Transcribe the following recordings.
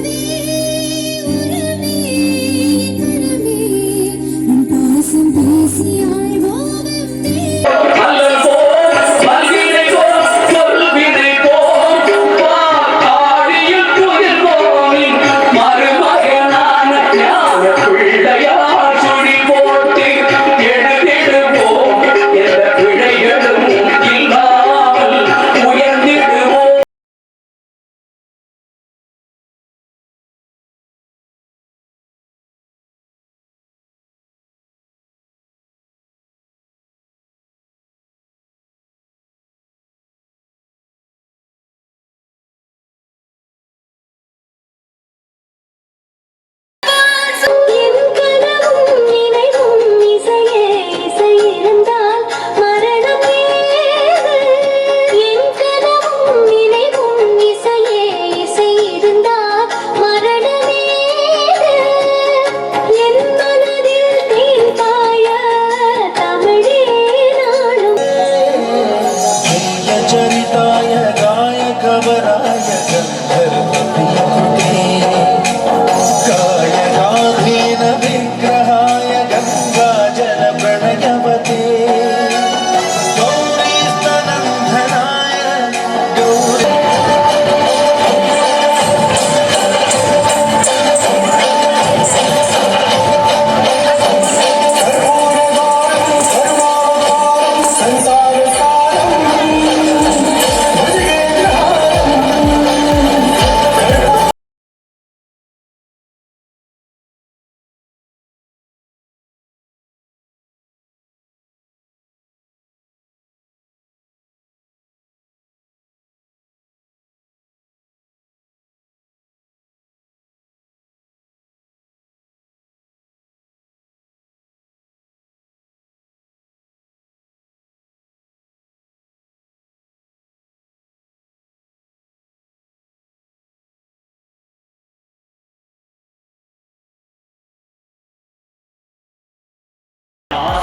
Baby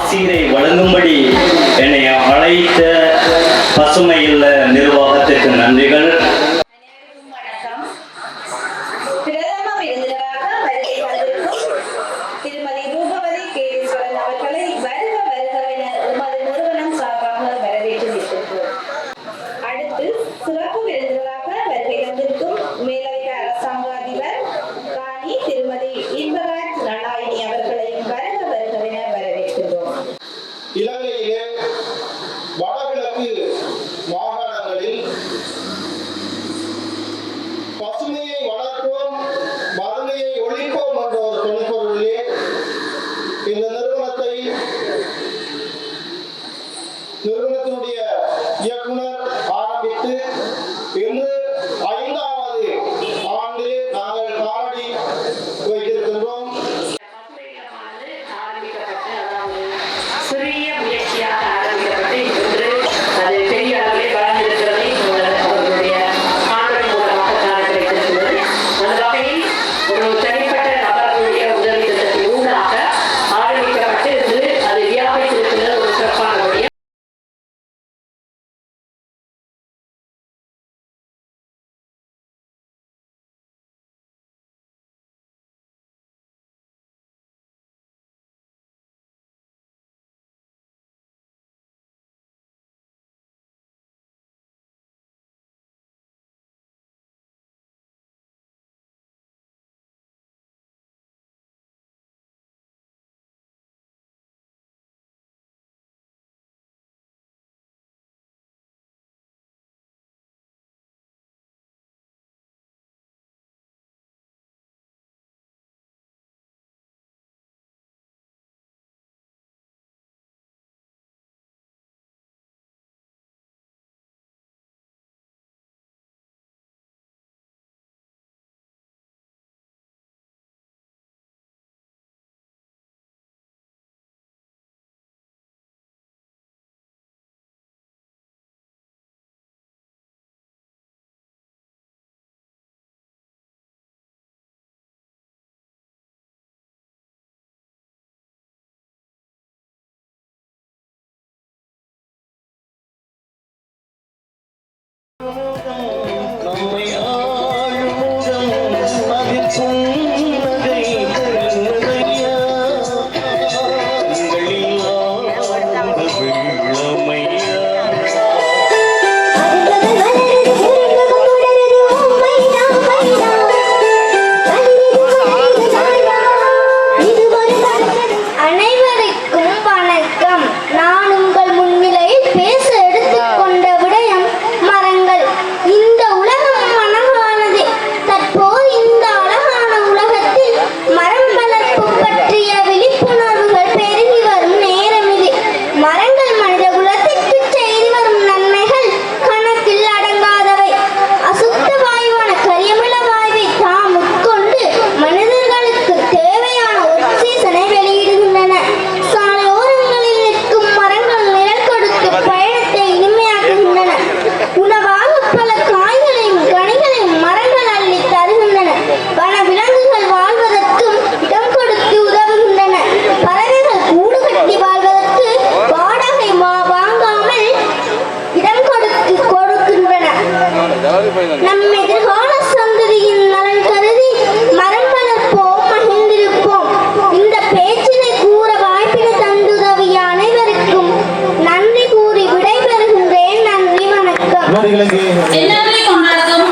சீரை வழங்கும்படி என்னை அழைத்த பசுமையில் நிர்வாகத்திற்கு நன்றிகள். Oh. நம் எதிர்கால சந்ததியின் நலன் கருதி மரம் வளர்ப்போம் மகிழ்ந்திருப்போம். இந்த பேச்சினை கூற வாய்ப்பினை தந்துதவி அனைவருக்கும் நன்றி கூறி விடைபெறுகின்றேன். நன்றி வணக்கம். எல்லாருக்கும் வணக்கம்